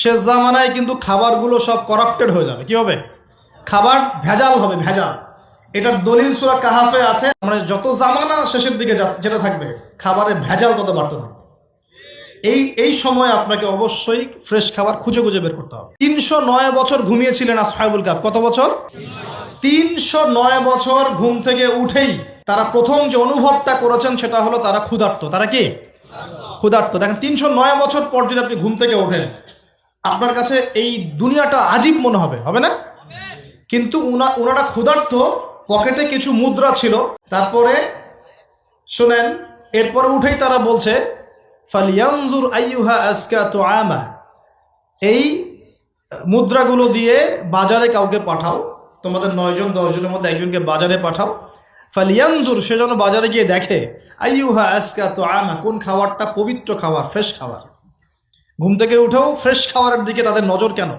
শেষ জামানায় কিন্তু খাবারগুলো সব করাপ্টেড হয়ে যাবে। কি হবে? খাবার ভেজাল হবে, ভেজাল। এটার দলিল সুরা কাহাফে আছে। মানে যত জামানা শেষের দিকে যেটা থাকবে, খাবারের ভেজাল তত বাড়তে থাকবে। এই এই সময় আপনাকে অবশ্যই ফ্রেশ খাবার খুঁজে খুঁজে বের করতে হবে। তিনশো নয় বছর ঘুমিয়েছিলেন আসহাবুল কাফ। কত বছর? তিনশো নয় বছর ঘুম থেকে উঠেই তারা প্রথম যে অনুভবটা করেছেন সেটা হলো তারা ক্ষুধার্ত। তারা কি? ক্ষুধার্ত। দেখেন, তিনশো নয় বছর পর যদি আপনি ঘুম থেকে ওঠেন আপনার কাছে এই দুনিয়াটা আজীব মনে হবে হবে না? কিন্তু উনা ওনারা ক্ষুধার্ত, পকেটে কিছু মুদ্রা ছিল। তারপরে শোনেন, এরপরে উঠেই তারা বলছে, ফালিয়ানজুর আইয়ুহা আজকা তো আমা এই মুদ্রাগুলো দিয়ে বাজারে কাউকে পাঠাও, তোমাদের নয়জন দশজনের মধ্যে একজনকে বাজারে পাঠাও। ফালিয়ানজুর, সে যেন বাজারে গিয়ে দেখে, আইয়ুহা আজকা তো আমা কোন খাবারটা পবিত্র খাবার, ফ্রেশ খাবার? ঘুম থেকে উঠেও ফ্রেশ খাওয়ারের দিকে তাদের নজর কেন?